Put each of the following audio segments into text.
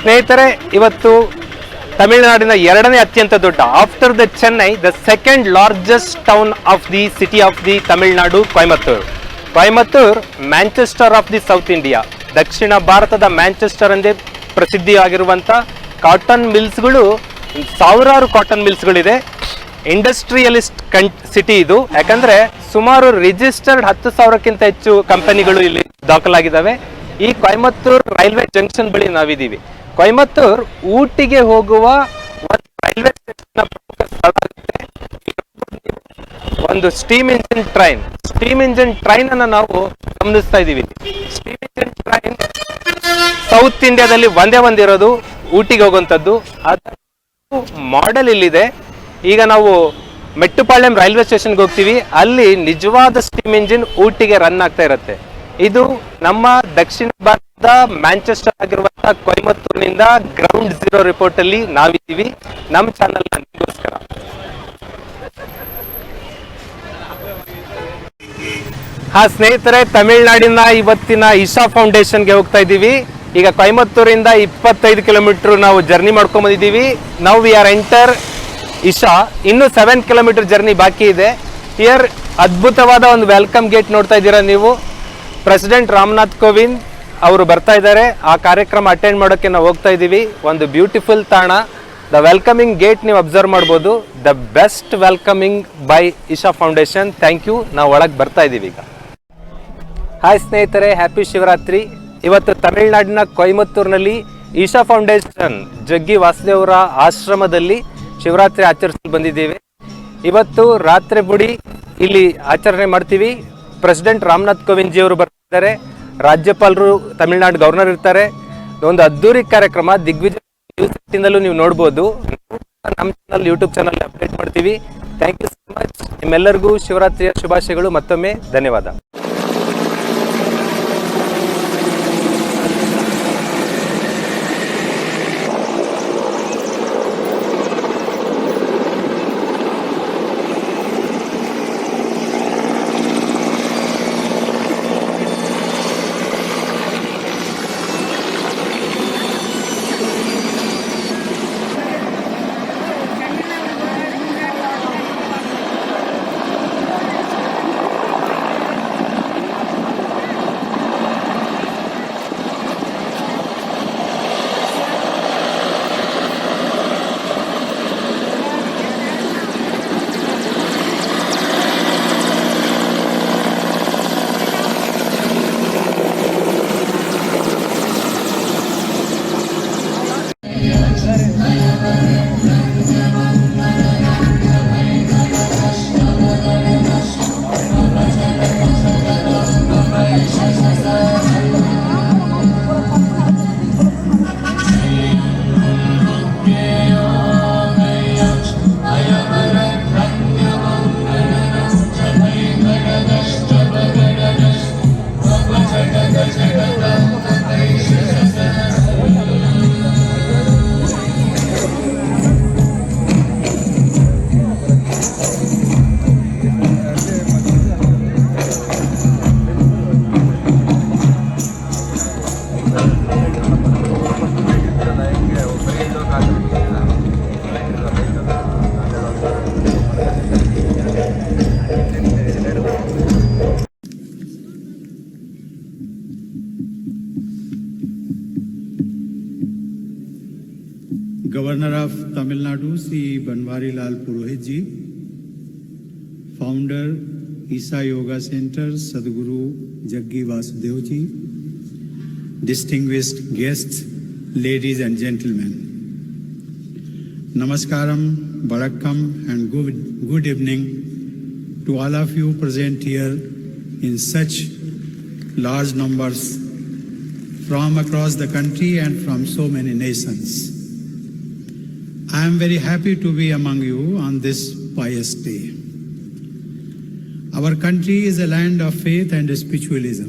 ಸ್ನೇಹಿತರೆ, ಇವತ್ತು ತಮಿಳುನಾಡಿನ ಎರಡನೇ ಅತ್ಯಂತ ದೊಡ್ಡ after the Chennai, the second largest town of the city of the Tamil Nadu, Coimbatore. Coimbatore, Manchester of the south India. ದಕ್ಷಿಣ ಭಾರತದ ಮ್ಯಾಂಚೆಸ್ಟರ್ ಎಂದೇ ಪ್ರಸಿದ್ಧಿಯಾಗಿರುವಂಥ ಕಾಟನ್ ಮಿಲ್ಸ್ಗಳು, ಸಾವಿರಾರು ಕಾಟನ್ ಮಿಲ್ಸ್ಗಳಿದೆ. ಇಂಡಸ್ಟ್ರಿಯಲಿಸ್ಟ್ ಕಂ ಸಿಟಿ ಇದು. ಯಾಕಂದ್ರೆ ಸುಮಾರು ರಿಜಿಸ್ಟರ್ಡ್ ಹತ್ತು ಸಾವಿರಕ್ಕಿಂತ ಹೆಚ್ಚು ಕಂಪನಿಗಳು ಇಲ್ಲಿ ದಾಖಲಾಗಿದ್ದಾವೆ. ಈ ಕೊಯಮತ್ತೂರ್ ರೈಲ್ವೆ ಜಂಕ್ಷನ್ ಬಳಿ ನಾವಿದ್ದೀವಿ. ಕೊಯಮತ್ತೂರ್ ಊಟಿಗೆ ಹೋಗುವ ಒಂದು ರೈಲ್ವೆ ಸ್ಟೇಷನ್ ಪ್ರಮುಖ ಸ್ಥಳ ಆಗುತ್ತೆ. ಒಂದು steam engine train. Steam engine train ಅನ್ನ ನಾವು ಗಮನಿಸ್ತಾ ಇದ್ದೀವಿ. ಸ್ಟೀಮ್ ಇಂಜಿನ್ ಟ್ರೈನ್ ಸೌತ್ ಇಂಡಿಯಾದಲ್ಲಿ ಒಂದೇ ಒಂದಿರೋದು ಊಟಿಗೆ ಹೋಗುವಂಥದ್ದು. ಅದು ಮಾಡೆಲ್ ಇಲ್ಲಿದೆ. ಈಗ ನಾವು ಮೆಟ್ಟುಪಾಳ್ಯಂ ರೈಲ್ವೆ ಸ್ಟೇಷನ್ಗೆ ಹೋಗ್ತೀವಿ. ಅಲ್ಲಿ ನಿಜವಾದ ಸ್ಟೀಮ್ ಇಂಜಿನ್ ಊಟಿಗೆ ರನ್ ಆಗ್ತಾ ಇರುತ್ತೆ. ಇದು ನಮ್ಮ ದಕ್ಷಿಣ ಭಾರತದ ಮ್ಯಾಂಚೆಸ್ಟರ್ ಆಗಿರುವಂತಹ ಕೊಯಮತ್ತೂರಿನಿಂದ ಗ್ರೌಂಡ್ ಜೀರೋ ರಿಪೋರ್ಟ್ ಅಲ್ಲಿ ನಾವಿದ್ದೀವಿ. ನಮ್ಮ ಚಾನಲ್ ನಿಮಗೋಸ್ಕರ. ಹಾ, ಸ್ನೇಹಿತರೆ, ತಮಿಳುನಾಡಿನ ಇವತ್ತಿನ ಇಶಾ ಫೌಂಡೇಶನ್ಗೆ ಹೋಗ್ತಾ ಇದ್ದೀವಿ. ಈಗ ಕೊಯಮತ್ತೂರಿಂದ ಇಪ್ಪತ್ತೈದು ಕಿಲೋಮೀಟರ್ ನಾವು ಜರ್ನಿ ಮಾಡ್ಕೊಂಡ್ ಬಂದಿದ್ದೀವಿ. ನಾವು ವಿ ಆರ್ ಎಂಟರ್ ಇಶಾ. ಇನ್ನು ಸೆವೆನ್ ಕಿಲೋಮೀಟರ್ ಜರ್ನಿ ಬಾಕಿ ಇದೆ. ಹಿಯರ್ ಅದ್ಭುತವಾದ ಒಂದು ವೆಲ್ಕಮ್ ಗೇಟ್ ನೋಡ್ತಾ ಇದ್ದೀರಾ ನೀವು. ಪ್ರೆಸಿಡೆಂಟ್ ರಾಮನಾಥ್ ಕೋವಿಂದ್ ಅವರು ಬರ್ತಾ ಇದ್ದಾರೆ. ಆ ಕಾರ್ಯಕ್ರಮ ಅಟೆಂಡ್ ಮಾಡೋಕ್ಕೆ ನಾವು ಹೋಗ್ತಾ ಇದ್ದೀವಿ. ಒಂದು ಬ್ಯೂಟಿಫುಲ್ ತಾಣ. ದ ವೆಲ್ಕಮಿಂಗ್ ಗೇಟ್ ನೀವು ಅಬ್ಸರ್ವ್ ಮಾಡ್ಬೋದು. The best welcoming by Isha foundation thank you ನಾವು ಒಳಗೆ ಬರ್ತಾ ಇದ್ದೀವಿ ಈಗ. ಹಾಯ್ ಸ್ನೇಹಿತರೆ ಹ್ಯಾಪಿ ಶಿವರಾತ್ರಿ. ಇವತ್ತು ತಮಿಳುನಾಡಿನ ಕೊಯಮತ್ತೂರಿನಲ್ಲಿ ಈಶಾ ಫೌಂಡೇಶನ್ ಜಗ್ಗಿ ವಾಸುದೇವರ ಆಶ್ರಮದಲ್ಲಿ ಶಿವರಾತ್ರಿ ಆಚರಿಸಲು ಬಂದಿದ್ದೀವಿ. ಇವತ್ತು ರಾತ್ರಿ ಬುಡಿ ಇಲ್ಲಿ ಆಚರಣೆ ಮಾಡ್ತೀವಿ. ಪ್ರೆಸಿಡೆಂಟ್ ರಾಮನಾಥ್ ಕೋವಿಂದ್ ಜಿ ಅವರು ಬರ್ತಿದ್ದಾರೆ ರಾಜ್ಯಪಾಲರು ತಮಿಳುನಾಡು ಗವರ್ನರ್ ಇರ್ತಾರೆ. ಒಂದು ಅದ್ದೂರಿ ಕಾರ್ಯಕ್ರಮ. ದಿಗ್ವಿಜಯ ನ್ಯೂಸ್ ನೀವು ನೋಡ್ಬೋದು. ನಮ್ಮ ಚಾನಲ್ ಯೂಟ್ಯೂಬ್ ಚಾನಲ್ ಅಪ್ಡೇಟ್ ಮಾಡ್ತೀವಿ. ಥ್ಯಾಂಕ್ ಯು ಸೊ ಮಚ್ ನಿಮ್ಮೆಲ್ಲರಿಗೂ ಶಿವರಾತ್ರಿಯ ಶುಭಾಶಯಗಳು. ಮತ್ತೊಮ್ಮೆ ಧನ್ಯವಾದ. Lal Purohit ji, founder Isa Yoga Center, Sadhguru Jaggi Vasudev ji, distinguished guests, ladies and gentlemen. Namaskaram, Barakkam, and good, good evening to all of you present here in such large numbers from across the country and from so many nations. I am very happy to be among you on this pious day. Our country is a land of faith and spiritualism.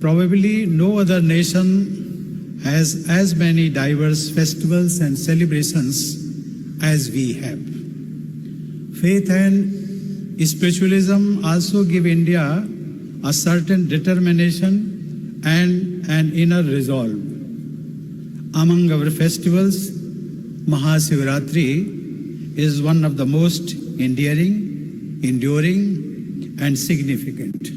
Probably no other nation has as many diverse festivals and celebrations as we have. Faith and spiritualism also give India a certain determination and an inner resolve. Among our festivals, Mahasivaratri is one of the most endearing, enduring, and significant.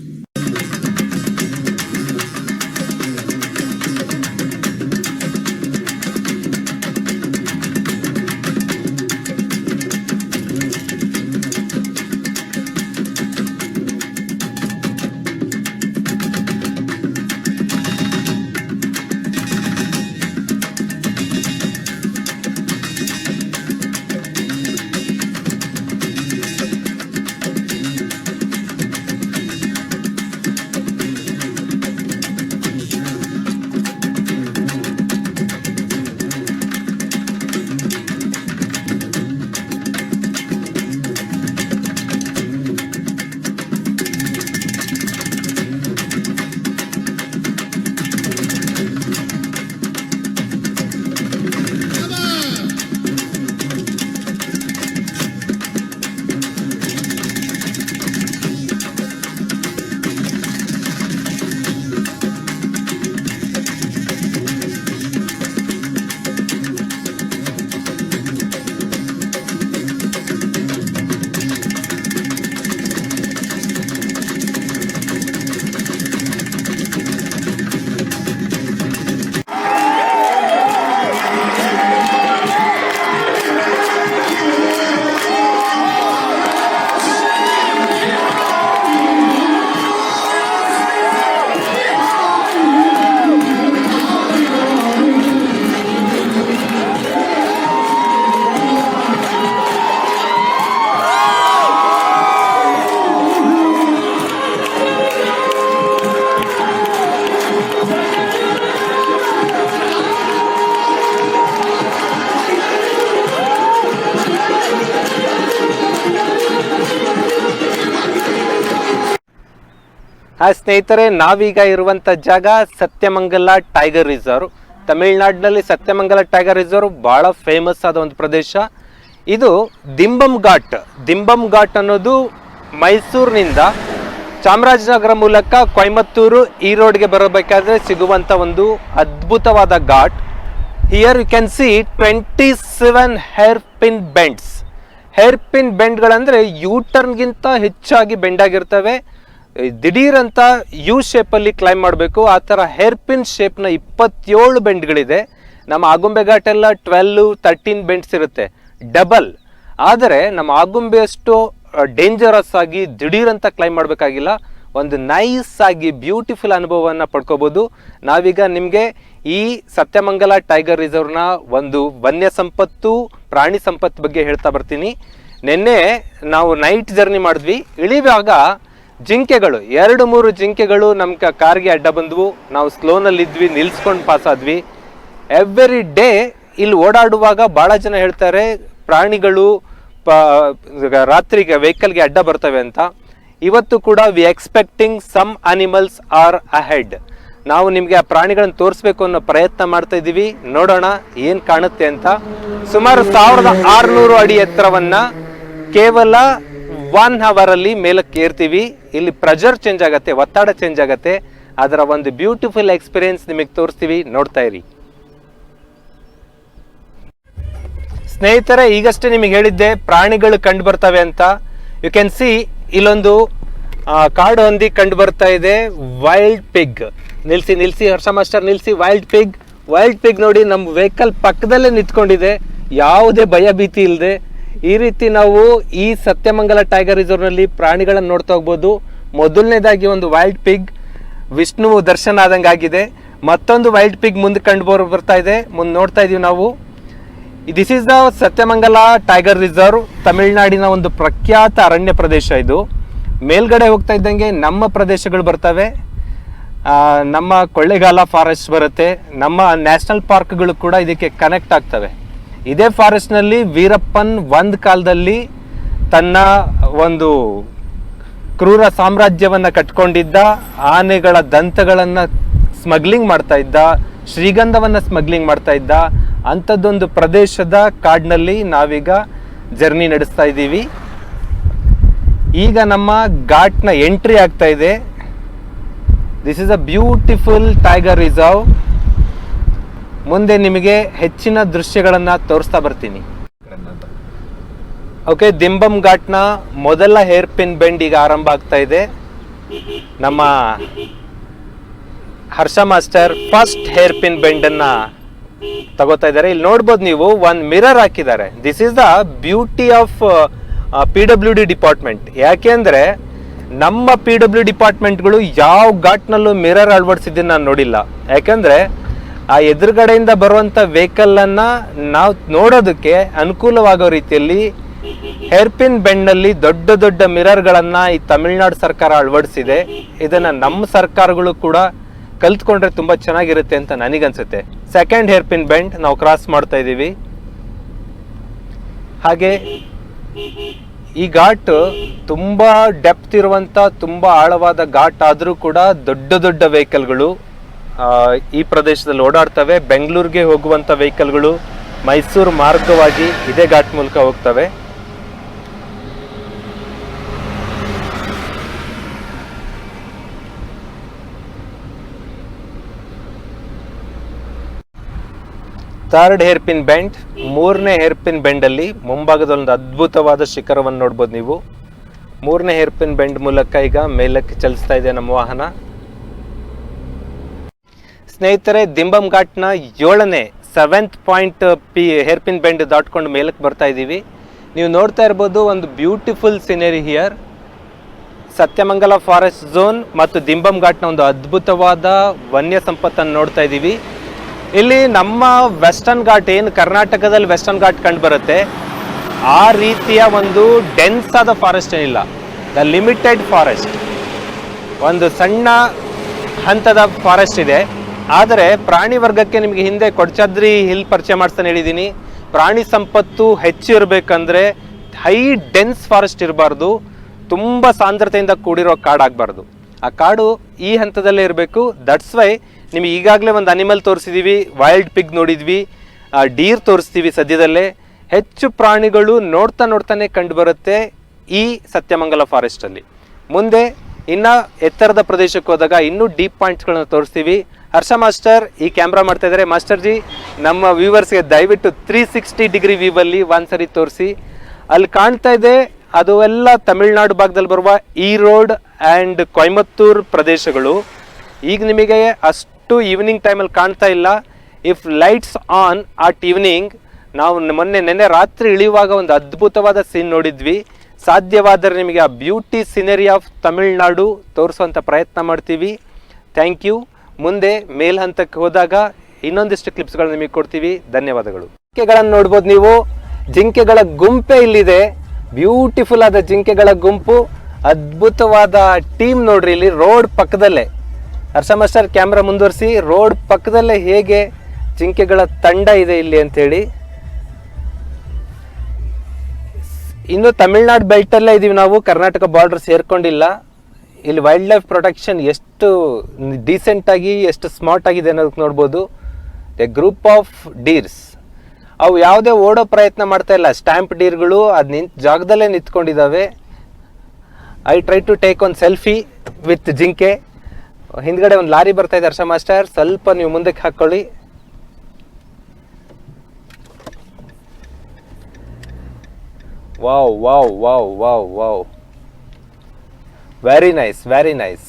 ಆ ಸ್ನೇಹಿತರೆ, ನಾವೀಗ ಇರುವಂಥ ಜಾಗ Sathyamangala tiger reserve. ತಮಿಳ್ನಾಡಿನಲ್ಲಿ Sathyamangala tiger reserve ಭಾಳ famous ಆದ ಒಂದು ಪ್ರದೇಶ. ಇದು ದಿಂಬಂ ಘಾಟ್. ದಿಂಬಂ ಘಾಟ್ ಅನ್ನೋದು ಮೈಸೂರಿನಿಂದ ಚಾಮರಾಜನಗರ ಮೂಲಕ ಕೊಯಮತ್ತೂರು ಈ ರೋಡ್ಗೆ ಬರಬೇಕಾದ್ರೆ ಸಿಗುವಂಥ ಒಂದು ಅದ್ಭುತವಾದ ghat. Here you can see twenty seven hair pin bends hair pin ಬೆಂಡ್ಗಳಂದರೆ U ಟರ್ನ್ಗಿಂತ ಹೆಚ್ಚಾಗಿ ಬೆಂಡ್ ಆಗಿರ್ತವೆ ದಿಢೀರ್ ಅಂತ ಯು ಶೇಪಲ್ಲಿ ಕ್ಲೈಮ್ ಮಾಡಬೇಕು. ಆ ಥರ ಹೇರ್ ಪಿನ್ ಶೇಪ್ನ ಇಪ್ಪತ್ತೇಳು ಬೆಂಡ್ಗಳಿದೆ ನಮ್ಮ ಆಗುಂಬೆ ಘಾಟೆಲ್ಲ ಟ್ವೆಲ್ವ್ ತರ್ಟೀನ್ ಬೆಂಡ್ಸ್ ಇರುತ್ತೆ. ಡಬಲ್ ಆದರೆ ನಮ್ಮ ಆಗುಂಬೆ ಅಷ್ಟು ಡೇಂಜರಸ್ ಆಗಿ, ದಿಢೀರಂತ ಕ್ಲೈಂಬ್ ಮಾಡಬೇಕಾಗಿಲ್ಲ. ಒಂದು ನೈಸ್ ಆಗಿ ಬ್ಯೂಟಿಫುಲ್ ಅನುಭವವನ್ನು ಪಡ್ಕೋಬೋದು. ನಾವೀಗ ನಿಮಗೆ ಈ ಸತ್ಯಮಂಗಲ ಟೈಗರ್ ರಿಸರ್ವ್ನ ಒಂದು ವನ್ಯ ಸಂಪತ್ತು, ಪ್ರಾಣಿ ಸಂಪತ್ತು ಬಗ್ಗೆ ಹೇಳ್ತಾ ಬರ್ತೀನಿ. ನಿನ್ನೆ ನಾವು ನೈಟ್ ಜರ್ನಿ ಮಾಡಿದ್ವಿ. ಇಳಿವಾಗ ಜಿಂಕೆಗಳು, ಎರಡು ಮೂರು ಜಿಂಕೆಗಳು ನಮ್ಮ ಕಾರ್ಗೆ ಅಡ್ಡ ಬಂದ್ವು. ನಾವು ಸ್ಲೋನಲ್ಲಿ ಇದ್ವಿ ನಿಲ್ಸ್ಕೊಂಡು ಪಾಸ್ ಆದ್ವಿ. ಎವ್ರಿ ಡೇ ಇಲ್ಲಿ ಓಡಾಡುವಾಗ ಬಹಳ ಜನ ಹೇಳ್ತಾರೆ, ಪ್ರಾಣಿಗಳು ಪ ರಾತ್ರಿಗೆ ವೆಹಿಕಲ್ಗೆ ಅಡ್ಡ ಬರ್ತವೆ ಅಂತ. ಇವತ್ತು ಕೂಡ we expecting some animals are ahead ನಾವು ನಿಮಗೆ ಆ ಪ್ರಾಣಿಗಳನ್ನು ತೋರಿಸ್ಬೇಕು ಅನ್ನೋ ಪ್ರಯತ್ನ ಮಾಡ್ತಾ ಇದ್ದೀವಿ. ನೋಡೋಣ ಏನು ಕಾಣುತ್ತೆ ಅಂತ. ಸುಮಾರು ಸಾವಿರದ ಆರುನೂರು ಅಡಿ ಎತ್ತರವನ್ನ ಕೇವಲ ಒನ್ ಅವರ್ ಅಲ್ಲಿ ಮೇಲಕ್ಕೆ ಏರ್ತೀವಿ. ಇಲ್ಲಿ ಪ್ರೆಷರ್ ಚೇಂಜ್ ಆಗತ್ತೆ, ಒತ್ತಡ ಚೇಂಜ್ ಆಗತ್ತೆ. ಅದರ ಒಂದು ಬ್ಯೂಟಿಫುಲ್ ಎಕ್ಸ್ಪೀರಿಯನ್ಸ್ ನಿಮಗೆ ತೋರಿಸ್ತೀವಿ. ನೋಡ್ತಾ ಇರಿ. ಸ್ನೇಹಿತರೆ, ಈಗಷ್ಟೇ ನಿಮಗೆ ಹೇಳಿದ್ದೆ, ಪ್ರಾಣಿಗಳು ಕಂಡು ಬರ್ತವೆ ಅಂತ. ಯು ಕ್ಯಾನ್ ಸಿ ಇಲ್ಲೊಂದು ಕಾಡು ಹೊಂದಿ ಕಂಡು ಬರ್ತಾ ಇದೆ. ವೈಲ್ಡ್ ಪಿಗ್ ನಿಲ್ಸಿ ನಿಲ್ಸಿ, ಹರ್ಷ ಮಾಸ್ಟರ್, ನಿಲ್ಸಿ ವೈಲ್ಡ್ ಪಿಗ್ ವೈಲ್ಡ್ ಪಿಗ್ ನೋಡಿ ನಮ್ಮ ವೆಹಿಕಲ್ ಪಕ್ಕದಲ್ಲೇ ನಿಂತ್ಕೊಂಡಿದೆ. ಯಾವುದೇ ಭಯ ಭೀತಿ ಇಲ್ಲದೆ ಈ ರೀತಿ ನಾವು ಈ ಸತ್ಯಮಂಗಲ ಟೈಗರ್ ರಿಸರ್ವ್ನಲ್ಲಿ ಪ್ರಾಣಿಗಳನ್ನು ನೋಡ್ತಾ ಹೋಗ್ಬೋದು. ಮೊದಲನೇದಾಗಿ ಒಂದು ವೈಲ್ಡ್ ಪಿಗ್, ವಿಷ್ಣು ದರ್ಶನ ಆದಂಗಾಗಿದೆ ಮತ್ತೊಂದು ವೈಲ್ಡ್ ಪಿಗ್ ಮುಂದೆ ಕಂಡು ಬರ್, ಬರ್ತಾ ಇದೆ. ಮುಂದೆ ನೋಡ್ತಾ ಇದೀವಿ ನಾವು. This is the Sathyamangalam tiger reserve, ತಮಿಳುನಾಡಿನ ಒಂದು ಪ್ರಖ್ಯಾತ ಅರಣ್ಯ ಪ್ರದೇಶ ಇದು. ಮೇಲ್ಗಡೆ ಹೋಗ್ತಾ ಇದ್ದಂಗೆ ನಮ್ಮ ಪ್ರದೇಶಗಳು ಬರ್ತವೆ. ನಮ್ಮ ಕೊಳ್ಳೇಗಾಲ ಫಾರೆಸ್ಟ್ ಬರುತ್ತೆ. ನಮ್ಮ ನ್ಯಾಷನಲ್ ಪಾರ್ಕ್ಗಳು ಕೂಡ ಇದಕ್ಕೆ ಕನೆಕ್ಟ್ ಆಗ್ತವೆ. ಇದೇ ಫಾರೆಸ್ಟ್ನಲ್ಲಿ ವೀರಪ್ಪನ್ ಒಂದು ಕಾಲದಲ್ಲಿ ತನ್ನ ಒಂದು ಕ್ರೂರ ಸಾಮ್ರಾಜ್ಯವನ್ನು ಕಟ್ಕೊಂಡಿದ್ದ, ಆನೆಗಳ ದಂತಗಳನ್ನು ಸ್ಮಗ್ಲಿಂಗ್ ಮಾಡ್ತಾ ಇದ್ದ, ಶ್ರೀಗಂಧವನ್ನ ಸ್ಮಗ್ಲಿಂಗ್ ಮಾಡ್ತಾ ಇದ್ದ, ಅಂಥದ್ದೊಂದು ಪ್ರದೇಶದ ಕಾಡಿನಲ್ಲಿ ನಾವೀಗ ಜರ್ನಿ ನಡೆಸ್ತಾ ಇದ್ದೀವಿ. ಈಗ ನಮ್ಮ ಘಾಟ್ನ ಎಂಟ್ರಿ ಆಗ್ತಾ ಇದೆ. This is a beautiful tiger reserve ಮುಂದೆ ನಿಮಗೆ ಹೆಚ್ಚಿನ ದೃಶ್ಯಗಳನ್ನು ತೋರಿಸ್ತಾ ಬರ್ತೀನಿ. ಓಕೆ ದಿಂಬಂ ಘಾಟ್ನ ಮೊದಲ ಹೇರ್ ಪಿನ್ ಬೆಂಡ್ ಈಗ ಆರಂಭ ಆಗ್ತಾ ಇದೆ. ನಮ್ಮ Harsha master first hair pin bend ಅನ್ನ ತಗೋತಾ ಇದ್ದಾರೆ. ಇಲ್ಲಿ ನೋಡ್ಬೋದು ನೀವು ಒಂದು ಮಿರರ್ ಹಾಕಿದ್ದಾರೆ. This is the beauty of P W D department ಯಾಕೆಂದ್ರೆ ನಮ್ಮ ಪಿ ಡಬ್ಲ್ಯೂ ಡಿಪಾರ್ಟ್ಮೆಂಟ್ಗಳು ಯಾವ ಘಾಟ್ನಲ್ಲೂ ಮಿರರ್ ಅಳವಡಿಸಿದ್ದನ್ನು ನಾನು ನೋಡಿಲ್ಲ. ಯಾಕಂದ್ರೆ ಆ ಎದುರುಗಡೆಯಿಂದ ಬರುವಂತ ವೆಹಿಕಲ್ ಅನ್ನ ನಾವು ನೋಡೋದಕ್ಕೆ ಅನುಕೂಲವಾಗೋ ರೀತಿಯಲ್ಲಿ ಹೇರ್ಪಿನ್ ಬೆಂಡ್ನಲ್ಲಿ ದೊಡ್ಡ ದೊಡ್ಡ ಮಿರರ್ಗಳನ್ನ ಈ ತಮಿಳುನಾಡು ಸರ್ಕಾರ ಅಳವಡಿಸಿದೆ. ಇದನ್ನ ನಮ್ಮ ಸರ್ಕಾರಗಳು ಕೂಡ ಕಲ್ತ್ಕೊಂಡ್ರೆ ತುಂಬಾ ಚೆನ್ನಾಗಿರುತ್ತೆ ಅಂತ ನನಗನ್ಸುತ್ತೆ. ಸೆಕೆಂಡ್ ಹೆರ್ಪಿನ್ ಬೆಂಡ್ ನಾವು ಕ್ರಾಸ್ ಮಾಡ್ತಾ ಇದ್ದೀವಿ. ಹಾಗೆ ಈ ಘಾಟ್ ತುಂಬಾ ಡೆಪ್ತ್ ಇರುವಂತ, ತುಂಬಾ ಆಳವಾದ ಘಾಟ್ ಆದರೂ ಕೂಡ ದೊಡ್ಡ ದೊಡ್ಡ ವೆಹಿಕಲ್ಗಳು ಈ ಪ್ರದೇಶದಲ್ಲಿ ಓಡಾಡ್ತವೆ. ಬೆಂಗಳೂರಿಗೆ ಹೋಗುವಂಥ ವೆಹಿಕಲ್ಗಳು ಮೈಸೂರು ಮಾರ್ಗವಾಗಿ ಇದೇ ಘಾಟ್ ಮೂಲಕ ಹೋಗ್ತವೆ. ಥರ್ಡ್ ಹೇರ್ ಪಿನ್ ಬೆಂಡ್, ಮೂರನೇ ಹೇರ್ ಪಿನ್ ಬೆಂಡ್ ಅಲ್ಲಿ ಮುಂಭಾಗದ ಒಂದು ಅದ್ಭುತವಾದ ಶಿಖರವನ್ನು ನೋಡ್ಬೋದು ನೀವು. ಮೂರನೇ ಹೇರ್ ಪಿನ್ ಬೆಂಡ್ ಮೂಲಕ ಈಗ ಮೇಲಕ್ಕೆ ಚಲಿಸ್ತಾ ಇದೆ ನಮ್ಮ ವಾಹನ. ಸ್ನೇಹಿತರೆ, ದಿಂಬಂ ಘಾಟ್ನ ಏಳನೇ seventh point P, hairpin bend ದಾಟ್ಕೊಂಡು ಮೇಲಕ್ಕೆ ಬರ್ತಾ ಇದ್ದೀವಿ. ನೀವು ನೋಡ್ತಾ ಇರ್ಬೋದು ಒಂದು beautiful scenery here Sathyamangalam forest zone ಮತ್ತು ದಿಂಬಂ ಘಾಟ್ನ ಒಂದು ಅದ್ಭುತವಾದ ವನ್ಯ ಸಂಪತ್ತನ್ನು ನೋಡ್ತಾ ಇದ್ದೀವಿ. ಇಲ್ಲಿ ನಮ್ಮ ವೆಸ್ಟರ್ನ್ ಘಾಟ್ ಏನು ಕರ್ನಾಟಕದಲ್ಲಿ ವೆಸ್ಟರ್ನ್ ಘಾಟ್ ಕಂಡು ಬರುತ್ತೆ? ಆ ರೀತಿಯ ಒಂದು ಡೆನ್ಸ್ ಆದ ಫಾರೆಸ್ಟ್ ಏನಿಲ್ಲ. ದ ಲಿಮಿಟೆಡ್ ಫಾರೆಸ್ಟ್ ಒಂದು ಸಣ್ಣ ಹಂತದ ಫಾರೆಸ್ಟ್ ಇದೆ. ಆದರೆ ಪ್ರಾಣಿ ವರ್ಗಕ್ಕೆ ನಿಮಗೆ ಹಿಂದೆ ಕೊಡಚಾದ್ರಿ ಹಿಲ್ ಪರಿಚಯ ಮಾಡಿಸ್ತಾನೆ ಹೇಳಿದ್ದೀನಿ. ಪ್ರಾಣಿ ಸಂಪತ್ತು ಹೆಚ್ಚು ಇರಬೇಕಂದ್ರೆ ಹೈ ಡೆನ್ಸ್ ಫಾರೆಸ್ಟ್ ಇರಬಾರ್ದು. ತುಂಬ ಸಾಂದ್ರತೆಯಿಂದ ಕೂಡಿರೋ ಕಾಡಾಗಬಾರ್ದು ಆ ಕಾಡು ಈ ಹಂತದಲ್ಲೇ ಇರಬೇಕು. ದಟ್ಸ್ ವೈ ನಿಮಗೆ ಈಗಾಗಲೇ ಒಂದು ಅನಿಮಲ್ ತೋರಿಸಿದ್ದೀವಿ ವೈಲ್ಡ್ ಪಿಗ್ ನೋಡಿದ್ವಿ ಡೀರ್ ತೋರಿಸ್ತೀವಿ ಸದ್ಯದಲ್ಲೇ. ಹೆಚ್ಚು ಪ್ರಾಣಿಗಳು ನೋಡ್ತಾ ನೋಡ್ತಾನೆ ಕಂಡು ಬರುತ್ತೆ ಈ ಸತ್ಯಮಂಗಲ ಫಾರೆಸ್ಟಲ್ಲಿ ಮುಂದೆ ಇನ್ನು ಎತ್ತರದ ಪ್ರದೇಶಕ್ಕೆ ಹೋದಾಗ ಇನ್ನೂ ಡೀಪ್ ಪಾಯಿಂಟ್ಸ್ಗಳನ್ನ ತೋರಿಸ್ತೀವಿ ಹರ್ಷ ಮಾಸ್ಟರ್, ಈ ಕ್ಯಾಮ್ರಾ ಮಾಡ್ತಾ ಇದ್ದಾರೆ. ಮಾಸ್ಟರ್ ಜಿ ನಮ್ಮ ವ್ಯೂವರ್ಸ್ಗೆ ದಯವಿಟ್ಟು ತ್ರೀ ಸಿಕ್ಸ್ಟಿ ಡಿಗ್ರಿ ವ್ಯೂವಲ್ಲಿ ಒಂದ್ಸರಿ ತೋರಿಸಿ. ಅಲ್ಲಿ ಕಾಣ್ತಾ ಇದೆ, ಅದು ಎಲ್ಲ ತಮಿಳ್ನಾಡು ಭಾಗದಲ್ಲಿ ಬರುವ ಈ ರೋಡ್ ಆ್ಯಂಡ್ ಕೊಯಮತ್ತೂರ್ ಪ್ರದೇಶಗಳು. ಈಗ ನಿಮಗೆ ಅಷ್ಟು ಈವ್ನಿಂಗ್ ಟೈಮಲ್ಲಿ ಕಾಣ್ತಾ ಇಲ್ಲ. If lights on at evening ನಾವು ಮೊನ್ನೆ, ನೆನ್ನೆ ರಾತ್ರಿ ಇಳಿಯುವಾಗ ಒಂದು ಅದ್ಭುತವಾದ ಸೀನ್ ನೋಡಿದ್ವಿ. ಸಾಧ್ಯವಾದರೆ ನಿಮಗೆ ಆ ಬ್ಯೂಟಿ ಸಿನರಿ ಆಫ್ ತಮಿಳ್ನಾಡು ತೋರಿಸುವಂಥ ಪ್ರಯತ್ನ ಮಾಡ್ತೀವಿ. ಥ್ಯಾಂಕ್ ಯು ಮುಂದೆ ಮೇಲ್ ಹಂತಕ್ಕೆ ಹೋದಾಗ ಇನ್ನೊಂದಿಷ್ಟು ಕ್ಲಿಪ್ಸ್ಗಳನ್ನ ನಿಮಗೆ ಕೊಡ್ತೀವಿ. ಧನ್ಯವಾದಗಳು. ಜಿಂಕೆಗಳನ್ನು ನೋಡ್ಬೋದು ನೀವು. ಜಿಂಕೆಗಳ ಗುಂಪೆ ಇಲ್ಲಿದೆ. ಬ್ಯೂಟಿಫುಲ್ ಆದ ಜಿಂಕೆಗಳ ಗುಂಪು. ಅದ್ಭುತವಾದ ಟೀಮ್ ನೋಡ್ರಿ ಇಲ್ಲಿ. ರೋಡ್ ಪಕ್ಕದಲ್ಲೇ. ಹರ್ಷ ಮಾಸ್ಟರ್ ಕ್ಯಾಮ್ರಾ ಮುಂದುವರಿಸಿ. ರೋಡ್ ಪಕ್ಕದಲ್ಲೇ ಹೇಗೆ ಜಿಂಕೆಗಳ ತಂಡ ಇದೆ ಇಲ್ಲಿ ಅಂತೇಳಿ ಇನ್ನು ತಮಿಳ್ನಾಡು ಬೆಲ್ಟಲ್ಲೇ ಇದೀವಿ ನಾವು. ಕರ್ನಾಟಕ ಬಾರ್ಡರ್ ಸೇರ್ಕೊಂಡಿಲ್ಲ. ಇಲ್ಲಿ ವೈಲ್ಡ್ ಲೈಫ್ ಪ್ರೊಟೆಕ್ಷನ್ ಎಷ್ಟು ಡೀಸೆಂಟಾಗಿ ಎಷ್ಟು ಸ್ಮಾರ್ಟ್ ಆಗಿದೆ ಅನ್ನೋದಕ್ಕೆ ನೋಡ್ಬೋದು. ಎ ಗ್ರೂಪ್ ಆಫ್ ಡೀರ್ಸ್ ಅವು ಯಾವುದೇ ಓಡೋ ಪ್ರಯತ್ನ ಮಾಡ್ತಾ ಇಲ್ಲ. ಸ್ಟ್ಯಾಂಪ್ ಡೀರ್ಗಳು ಅದು ನಿಂತ ಜಾಗದಲ್ಲೇ ನಿಂತ್ಕೊಂಡಿದ್ದಾವೆ I try to take one selfie with ಜಿಂಕೆ ಹಿಂದ್ಗಡೆ ಒಂದು ಲಾರಿ ಬರ್ತಾ ಇದೆ, ಹರ್ಷ ಮಾಸ್ಟರ್. ಸ್ವಲ್ಪ ನೀವು ಮುಂದಕ್ಕೆ ಹಾಕ್ಕೊಳ್ಳಿ wow wow wow wow wow. Very nice very nice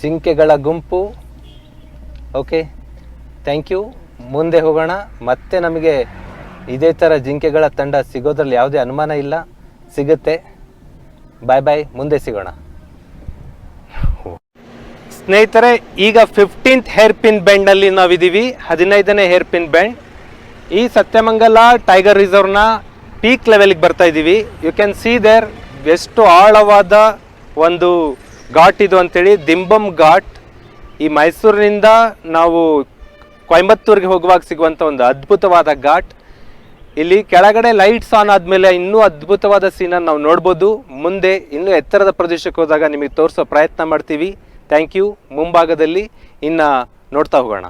ಜಿಂಕೆಗಳ ಗುಂಪು. ಓಕೆ ಥ್ಯಾಂಕ್ ಯು ಮುಂದೆ ಹೋಗೋಣ. ಮತ್ತೆ ನಮಗೆ ಇದೇ ಥರ ಜಿಂಕೆಗಳ ತಂಡ ಸಿಗೋದ್ರಲ್ಲಿ ಯಾವುದೇ ಅನುಮಾನ ಇಲ್ಲ. ಸಿಗುತ್ತೆ. ಬಾಯ್ ಬಾಯ್ ಮುಂದೆ ಸಿಗೋಣ. ಸ್ನೇಹಿತರೆ, ಈಗ ಫಿಫ್ಟೀನ್ತ್ ಹೇರ್ ಪಿನ್ ಬೆಂಡ್ನಲ್ಲಿ ನಾವಿದ್ದೀವಿ. ಹದಿನೈದನೇ ಹೇರ್ ಪಿನ್ ಬೆಂಡ್ ಈ ಸತ್ಯಮಂಗಲ ಟೈಗರ್ ರಿಸರ್ವ್ನ ಪೀಕ್ ಲೆವೆಲ್ಗೆ ಬರ್ತಾ ಇದ್ದೀವಿ. ಯು ಕ್ಯಾನ್ ಸಿ ದೇರ್ ಎಷ್ಟು ಆಳವಾದ ಒಂದು ಘಾಟ್ ಇದು ಅಂತೇಳಿ ದಿಂಬಂ ಘಾಟ್. ಈ ಮೈಸೂರಿನಿಂದ ನಾವು ಕೊಯಂಬತ್ತೂರಿಗೆ ಹೋಗುವಾಗ ಸಿಗುವಂಥ ಒಂದು ಅದ್ಭುತವಾದ ಘಾಟ್. ಇಲ್ಲಿ ಕೆಳಗಡೆ ಲೈಟ್ಸ್ ಆನ್ ಆದಮೇಲೆ ಇನ್ನೂ ಅದ್ಭುತವಾದ ಸೀನನ್ನು ನಾವು ನೋಡ್ಬೋದು. ಮುಂದೆ ಇನ್ನೂ ಎತ್ತರದ ಪ್ರದೇಶಕ್ಕೆ ಹೋದಾಗ ನಿಮಗೆ ತೋರಿಸೋ ಪ್ರಯತ್ನ ಮಾಡ್ತೀವಿ. ಥ್ಯಾಂಕ್ ಯು ಮುಂಭಾಗದಲ್ಲಿ ಇನ್ನು ನೋಡ್ತಾ ಹೋಗೋಣ.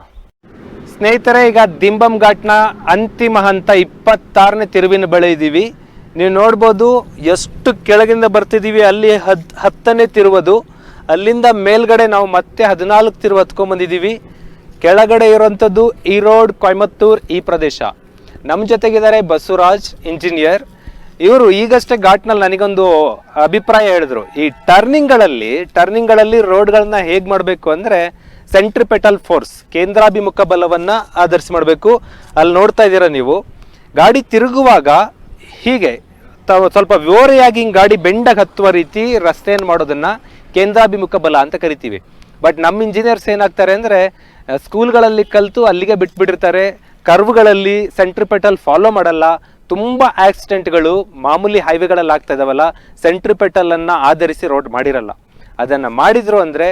ಸ್ನೇಹಿತರೆ, ಈಗ ದಿಂಬಂ ಘಾಟ್ನ ಅಂತಿಮ ಹಂತ ಇಪ್ಪತ್ತಾರನೇ ತಿರುವಿನ ಬಳಿ ಇದ್ದೀವಿ ನೀವು ನೋಡ್ಬೋದು ಎಷ್ಟು ಕೆಳಗಿಂದ ಬರ್ತಿದ್ದೀವಿ ಅಲ್ಲಿ ಹದ್, ಹತ್ತನೇ ತಿರುವುದು. ಅಲ್ಲಿಂದ ಮೇಲ್ಗಡೆ ನಾವು ಮತ್ತೆ ಹದಿನಾಲ್ಕು ತಿರುವು ಹತ್ಕೊಂಡ್ಬಂದಿದ್ದೀವಿ ಕೆಳಗಡೆ ಇರುವಂಥದ್ದು ಈ ರೋಡ್, ಕೊಯಮತ್ತೂರ್, ಈ ಪ್ರದೇಶ. ನಮ್ಮ ಜೊತೆಗಿದ್ದಾರೆ ಬಸವರಾಜ್, ಇಂಜಿನಿಯರ್. ಇವರು ಈಗಷ್ಟೇ ಘಾಟ್ನಲ್ಲಿ ನನಗೊಂದು ಅಭಿಪ್ರಾಯ ಹೇಳಿದ್ರು. ಈ ಟರ್ನಿಂಗ್ಗಳಲ್ಲಿ ಟರ್ನಿಂಗ್ಗಳಲ್ಲಿ ರೋಡ್ಗಳನ್ನ ಹೇಗೆ ಮಾಡಬೇಕು ಅಂದರೆ ಸೆಂಟ್ರಿಪೆಟಲ್ ಫೋರ್ಸ್, ಕೇಂದ್ರಾಭಿಮುಖ ಬಲವನ್ನು ಆಧರಿಸಿ ಮಾಡಬೇಕು. ಅಲ್ಲಿ ನೋಡ್ತಾ ಇದ್ದೀರಾ ನೀವು, ಗಾಡಿ ತಿರುಗುವಾಗ ಹೀಗೆ, ತಾವು ಸ್ವಲ್ಪ ವಿವರೆಯಾಗಿ ಹಿಂಗೆ ಗಾಡಿ ಬೆಂಡಗೆ ಹತ್ತುವ ರೀತಿ ರಸ್ತೆಯನ್ನು ಮಾಡೋದನ್ನು ಕೇಂದ್ರಾಭಿಮುಖ ಬಲ ಅಂತ ಕರಿತೀವಿ. ಬಟ್ ನಮ್ಮ ಇಂಜಿನಿಯರ್ಸ್ ಏನಾಗ್ತಾರೆ ಅಂದರೆ, ಸ್ಕೂಲ್ಗಳಲ್ಲಿ ಕಲಿತು ಅಲ್ಲಿಗೆ ಬಿಟ್ಬಿಟ್ಟಿರ್ತಾರೆ, ಕರ್ವ್ಗಳಲ್ಲಿ ಸೆಂಟ್ರಿಪೆಟಲ್ ಫಾಲೋ ಮಾಡಲ್ಲ, ತುಂಬ ಆಕ್ಸಿಡೆಂಟ್ಗಳು ಮಾಮೂಲಿ ಹೈವೇಗಳಲ್ಲಿ ಆಗ್ತಾ ಇದ್ದಾವಲ್ಲ ಸೆಂಟ್ರಿಪೆಟಲನ್ನು ಆಧರಿಸಿ ರೋಡ್ ಮಾಡಿರಲ್ಲ. ಅದನ್ನು ಮಾಡಿದರು ಅಂದ್ರೆ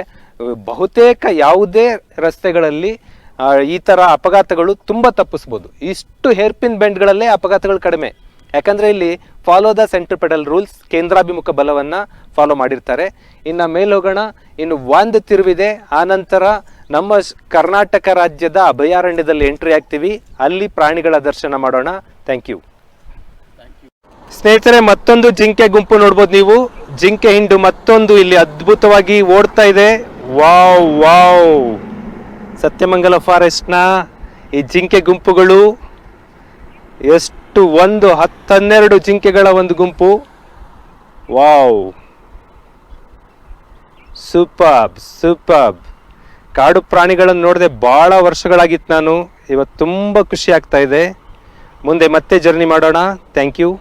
ಬಹುತೇಕ ಯಾವುದೇ ರಸ್ತೆಗಳಲ್ಲಿ ಈ ತರ ಅಪಘಾತಗಳು ತುಂಬಾ ತಪ್ಪಿಸ್ಬೋದು. ಇಷ್ಟು ಹೇರ್ಪಿನ್ ಬೆಂಡ್ಗಳಲ್ಲೇ ಅಪಘಾತಗಳು ಕಡಿಮೆ. ಯಾಕಂದ್ರೆ ಇಲ್ಲಿ ಫಾಲೋ ದ ಸೆಂಟ್ರಿಪೆಟಲ್ ರೂಲ್ಸ್ ಕೇಂದ್ರಾಭಿಮುಖ ಬಲವನ್ನ ಫಾಲೋ ಮಾಡಿರ್ತಾರೆ. ಇನ್ನ ಮೇಲೆ ಹೋಗೋಣ, ಇನ್ನು ಒಂದು ತಿರುವಿದೆ ಆನಂತರ ನಮ್ಮ ಕರ್ನಾಟಕ ರಾಜ್ಯದ ಅಭಯಾರಣ್ಯದಲ್ಲಿ ಎಂಟ್ರಿ ಆಗ್ತೀವಿ. ಅಲ್ಲಿ ಪ್ರಾಣಿಗಳ ದರ್ಶನ ಮಾಡೋಣ. ಥ್ಯಾಂಕ್ ಯು ಸ್ನೇಹಿತರೆ, ಮತ್ತೊಂದು ಜಿಂಕೆ ಗುಂಪು ನೋಡ್ಬೋದು ನೀವು. ಜಿಂಕೆ ಹಿಂಡು ಮತ್ತೊಂದು ಇಲ್ಲಿ ಅದ್ಭುತವಾಗಿ ಓಡ್ತಾ ಇದೆ. Wow wow. ಸತ್ಯಮಂಗಲ ಫಾರೆಸ್ಟ್ನ ಈ ಜಿಂಕೆ ಗುಂಪುಗಳು ಎಷ್ಟು ಒಂದು ಹತ್ತನ್ನೆರಡು ಜಿಂಕೆಗಳ ಒಂದು ಗುಂಪು. ವಾವ್. Superb superb. ಕಾಡು ಪ್ರಾಣಿಗಳನ್ನು ನೋಡದೆ ಭಾಳ ವರ್ಷಗಳಾಗಿತ್ತು ನಾನು. ಇವತ್ತು ತುಂಬ ಖುಷಿ ಆಗ್ತಾ ಇದೆ. ಮುಂದೆ ಮತ್ತೆ ಜರ್ನಿ ಮಾಡೋಣ. Thank you.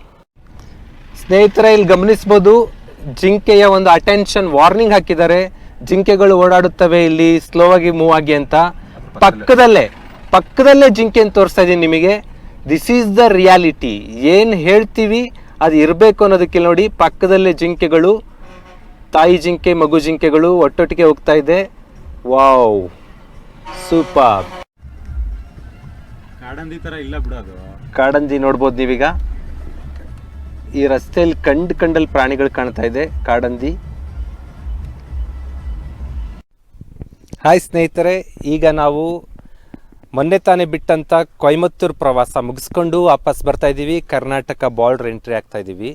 ಸ್ನೇಹಿತರ, ಇಲ್ಲಿ ಗಮನಿಸ್ಬೋದು, ಜಿಂಕೆಯ ಒಂದು ಅಟೆನ್ಷನ್ ವಾರ್ನಿಂಗ್ ಹಾಕಿದ್ದಾರೆ. ಜಿಂಕೆಗಳು ಓಡಾಡುತ್ತವೆ ಇಲ್ಲಿ ಸ್ಲೋ ಆಗಿ ಮೂವ್ ಆಗಿ ಅಂತ ಪಕ್ಕದಲ್ಲೇ ಪಕ್ಕದಲ್ಲೇ ಜಿಂಕೆ ಅಂತ ತೋರಿಸ್ತಾ ಇದ್ದೀನಿ ನಿಮಗೆ. ದಿಸ್ ಈಸ್ ದ ರಿಯಾಲಿಟಿ ಏನು ಹೇಳ್ತೀವಿ ಅದು ಇರಬೇಕು ಅನ್ನೋದಕ್ಕೆ ನೋಡಿ ಪಕ್ಕದಲ್ಲೇ ಜಿಂಕೆಗಳು ತಾಯಿ ಜಿಂಕೆ ಮಗು ಜಿಂಕೆಗಳು ಒಟ್ಟೊಟ್ಟಿಗೆ ಹೋಗ್ತಾ ಇದೆ. ವಾವ್ ಸೂಪರ್ ಕಾಡಂದಿ ತರ ಇಲ್ಲ ಬಿಡೋದು ಕಾಡಂದಿ ನೋಡ್ಬೋದು ನೀವೀಗ. ಈ ರಸ್ತೆಯಲ್ಲಿ ಕಂಡು ಕಂಡಲ್ಲಿ ಪ್ರಾಣಿಗಳು ಕಾಣ್ತಾ ಇದೆ ಕಾಡಂದಿ. ಹಾಯ್ ಸ್ನೇಹಿತರೆ, ಈಗ ನಾವು ಮೊನ್ನೆ ತಾನೇ ಬಿಟ್ಟಂಥ ಕೊಯಮತ್ತೂರು ಪ್ರವಾಸ ಮುಗಿಸ್ಕೊಂಡು ವಾಪಸ್ ಬರ್ತಾ ಇದ್ದೀವಿ. ಕರ್ನಾಟಕ ಬಾರ್ಡರ್ ಎಂಟ್ರಿ ಆಗ್ತಾ ಇದ್ದೀವಿ.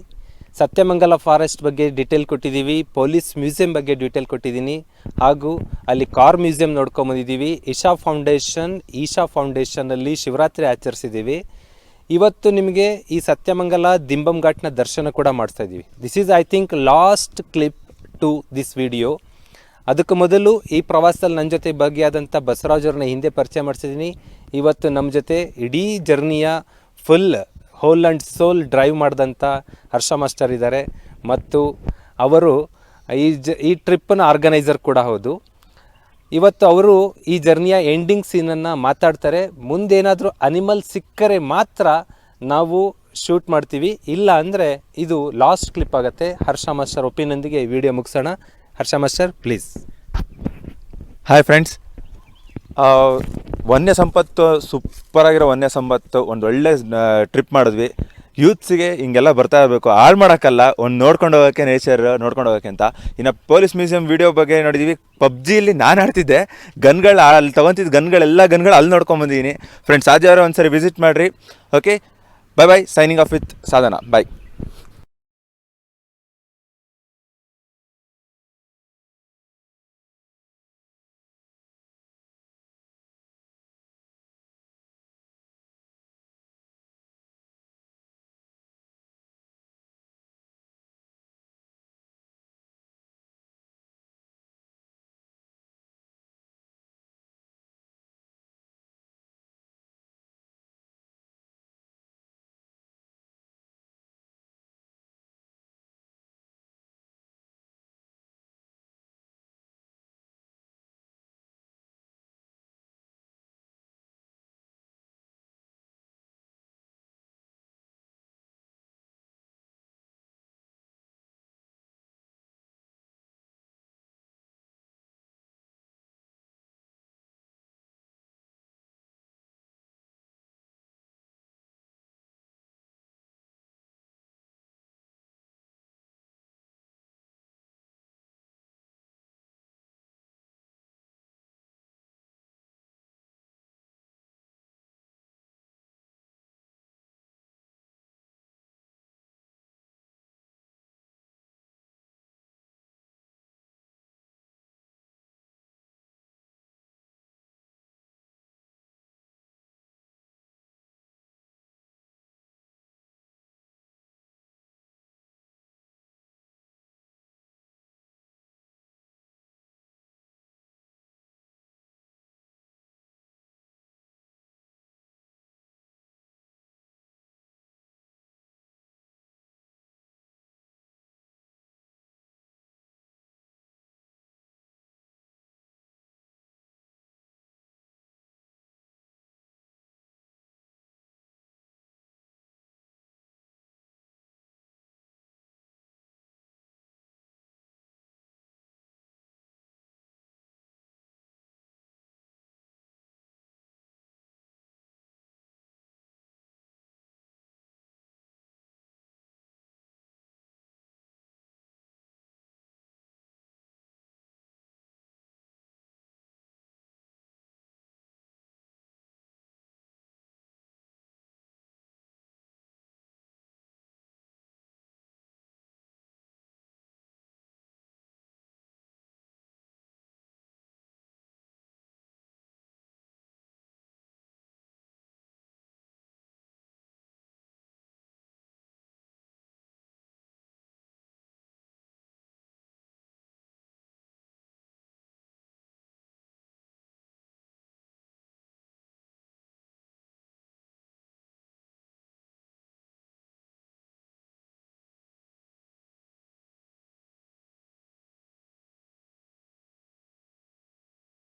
ಸತ್ಯಮಂಗಲ ಫಾರೆಸ್ಟ್ ಬಗ್ಗೆ ಡೀಟೇಲ್ ಕೊಟ್ಟಿದ್ದೀವಿ. ಪೊಲೀಸ್ ಮ್ಯೂಸಿಯಂ ಬಗ್ಗೆ ಡೀಟೇಲ್ ಕೊಟ್ಟಿದ್ದೀನಿ. ಹಾಗೂ ಅಲ್ಲಿ ಕಾರ್ ಮ್ಯೂಸಿಯಂ ನೋಡ್ಕೊಂಬಂದಿದ್ದೀವಿ ಇಶಾ ಫೌಂಡೇಶನ್ ಈಶಾ ಫೌಂಡೇಶನಲ್ಲಿ ಶಿವರಾತ್ರಿ ಆಚರಿಸಿದ್ದೀವಿ. ಇವತ್ತು ನಿಮಗೆ ಈ ಸತ್ಯಮಂಗಲ ದಿಂಬಂ ಘಾಟ್ನ ದರ್ಶನ ಕೂಡ ಮಾಡಿಸ್ತಾ ಇದ್ದೀವಿ. This is I think last clip to this video ಅದಕ್ಕೂ ಮೊದಲು ಈ ಪ್ರವಾಸದಲ್ಲಿ ನನ್ನ ಜೊತೆ ಭಾಗಿಯಾದಂಥ ಬಸವರಾಜ್ ಅವ್ರನ್ನ ಹಿಂದೆ ಪರಿಚಯ ಮಾಡಿಸಿದ್ದೀನಿ ಇವತ್ತು ನಮ್ಮ ಜೊತೆ ಇಡೀ ಜರ್ನಿಯ full whole and soul drive ಮಾಡಿದಂಥ ಹರ್ಷ ಮಾಸ್ಟರ್ ಇದ್ದಾರೆ. ಮತ್ತು ಅವರು ಈ ಜ, ಈ ಟ್ರಿಪ್ಪನ ಆರ್ಗನೈಸರ್ ಕೂಡ ಹೌದು. ಇವತ್ತು ಅವರು ಈ ಜರ್ನಿಯ ಎಂಡಿಂಗ್ ಸೀನನ್ನು ಮಾತಾಡ್ತಾರೆ. ಮುಂದೇನಾದರೂ ಅನಿಮಲ್ ಸಿಕ್ಕರೆ ಮಾತ್ರ ನಾವು ಶೂಟ್ ಮಾಡ್ತೀವಿ. ಇಲ್ಲ ಅಂದರೆ ಇದು ಲಾಸ್ಟ್ ಕ್ಲಿಪ್ ಆಗುತ್ತೆ. ಹರ್ಷ ಮಾಸ್ಟರ್ ಒಪಿನಿಯನ್ಗೆ ವಿಡಿಯೋ ಮುಗಿಸೋಣ. Harsha master please hi friends ವನ್ಯ ಸಂಪತ್ತು ಸೂಪರ್ ಆಗಿರೋ ವನ್ಯ ಸಂಪತ್ತು ಒಂದು ಒಳ್ಳೆ ಟ್ರಿಪ್ ಮಾಡಿದ್ವಿ. ಯೂತ್ಸಿಗೆ ಹಿಂಗೆಲ್ಲ ಬರ್ತಾ ಇರಬೇಕು. ಹಾಳು ಮಾಡೋಕ್ಕಲ್ಲ, ಒಂದು ನೋಡ್ಕೊಂಡು ಹೋಗೋಕ್ಕೆ ನೇಚರ್ ನೋಡ್ಕೊಂಡು ಹೋಗೋಕ್ಕೆ ಅಂತ. ಇನ್ನು ಪೊಲೀಸ್ ಮ್ಯೂಸಿಯಂ ವೀಡಿಯೋ ಬಗ್ಗೆ ನೋಡಿದ್ವಿ. ಪಬ್ಜಿಯಲ್ಲಿ ನಾನು ಆಡ್ತಿದ್ದೆ. ಗನ್ಗಳು ಅಲ್ಲಿ ತೊಗೊತಿದ್ದ ಗನ್ಗಳೆಲ್ಲ ಗನ್ಗಳು ಅಲ್ಲಿ ನೋಡ್ಕೊಂಬಂದಿದ್ದೀನಿ ಫ್ರೆಂಡ್ಸ್ ಸಾಧ್ಯ ಒಂದ್ಸರಿ ವಿಸಿಟ್ ಮಾಡಿರಿ. Okay bye bye signing off with Sadhana. Bye